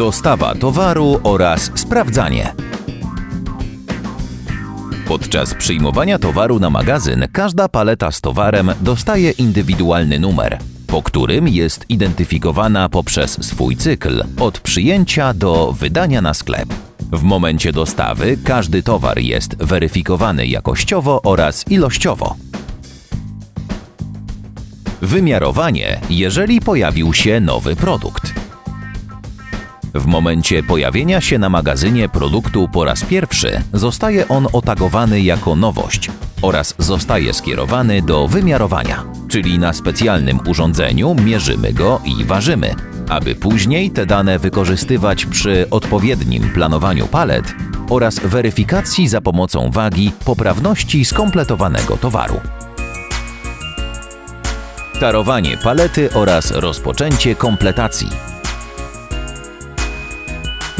dostawa towaru oraz sprawdzanie. Podczas przyjmowania towaru na magazyn każda paleta z towarem dostaje indywidualny numer, po którym jest identyfikowana poprzez swój cykl od przyjęcia do wydania na sklep. W momencie dostawy każdy towar jest weryfikowany jakościowo oraz ilościowo. Wymiarowanie, jeżeli pojawił się nowy produkt. W momencie pojawienia się na magazynie produktu po raz pierwszy zostaje on otagowany jako nowość oraz zostaje skierowany do wymiarowania, czyli na specjalnym urządzeniu mierzymy go i ważymy, aby później te dane wykorzystywać przy odpowiednim planowaniu palet oraz weryfikacji za pomocą wagi poprawności skompletowanego towaru. Tarowanie palety oraz rozpoczęcie kompletacji.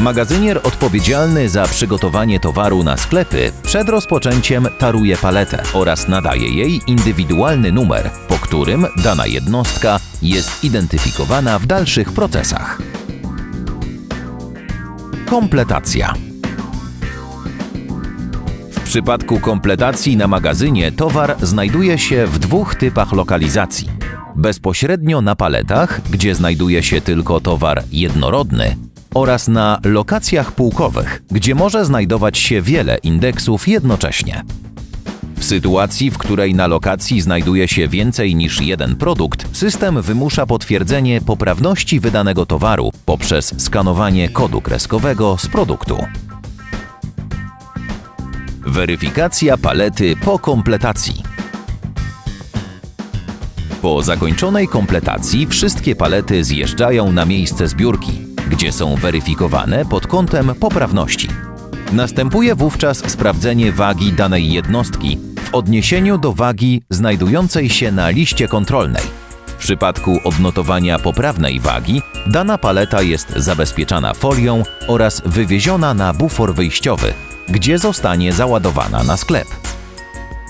Magazynier odpowiedzialny za przygotowanie towaru na sklepy przed rozpoczęciem taruje paletę oraz nadaje jej indywidualny numer, po którym dana jednostka jest identyfikowana w dalszych procesach. Kompletacja. W przypadku kompletacji na magazynie towar znajduje się w dwóch typach lokalizacji. Bezpośrednio na paletach, gdzie znajduje się tylko towar jednorodny, oraz na lokacjach półkowych, gdzie może znajdować się wiele indeksów jednocześnie. W sytuacji, w której na lokacji znajduje się więcej niż jeden produkt, system wymusza potwierdzenie poprawności wydanego towaru poprzez skanowanie kodu kreskowego z produktu. Weryfikacja palety po kompletacji. Po zakończonej kompletacji wszystkie palety zjeżdżają na miejsce zbiórki, gdzie są weryfikowane pod kątem poprawności. Następuje wówczas sprawdzenie wagi danej jednostki w odniesieniu do wagi znajdującej się na liście kontrolnej. W przypadku odnotowania poprawnej wagi dana paleta jest zabezpieczana folią oraz wywieziona na bufor wyjściowy, gdzie zostanie załadowana na sklep.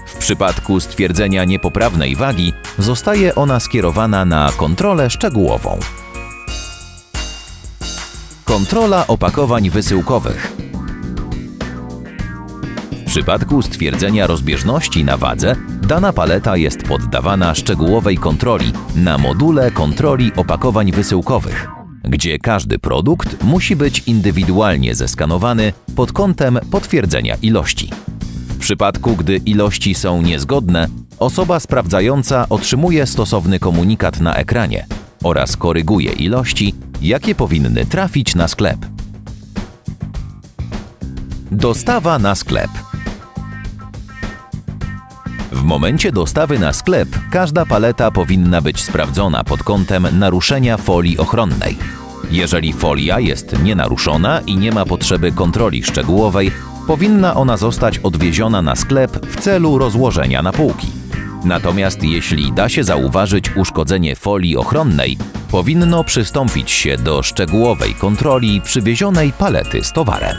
W przypadku stwierdzenia niepoprawnej wagi zostaje ona skierowana na kontrolę szczegółową. Kontrola opakowań wysyłkowych. W przypadku stwierdzenia rozbieżności na wadze, dana paleta jest poddawana szczegółowej kontroli na module kontroli opakowań wysyłkowych, gdzie każdy produkt musi być indywidualnie zeskanowany pod kątem potwierdzenia ilości. W przypadku, gdy ilości są niezgodne, osoba sprawdzająca otrzymuje stosowny komunikat na ekranie oraz koryguje ilości, jakie powinny trafić na sklep. Dostawa na sklep. W momencie dostawy na sklep każda paleta powinna być sprawdzona pod kątem naruszenia folii ochronnej. Jeżeli folia jest nienaruszona i nie ma potrzeby kontroli szczegółowej, powinna ona zostać odwieziona na sklep w celu rozłożenia na półki. Natomiast jeśli da się zauważyć uszkodzenie folii ochronnej, powinno przystąpić się do szczegółowej kontroli przywiezionej palety z towarem.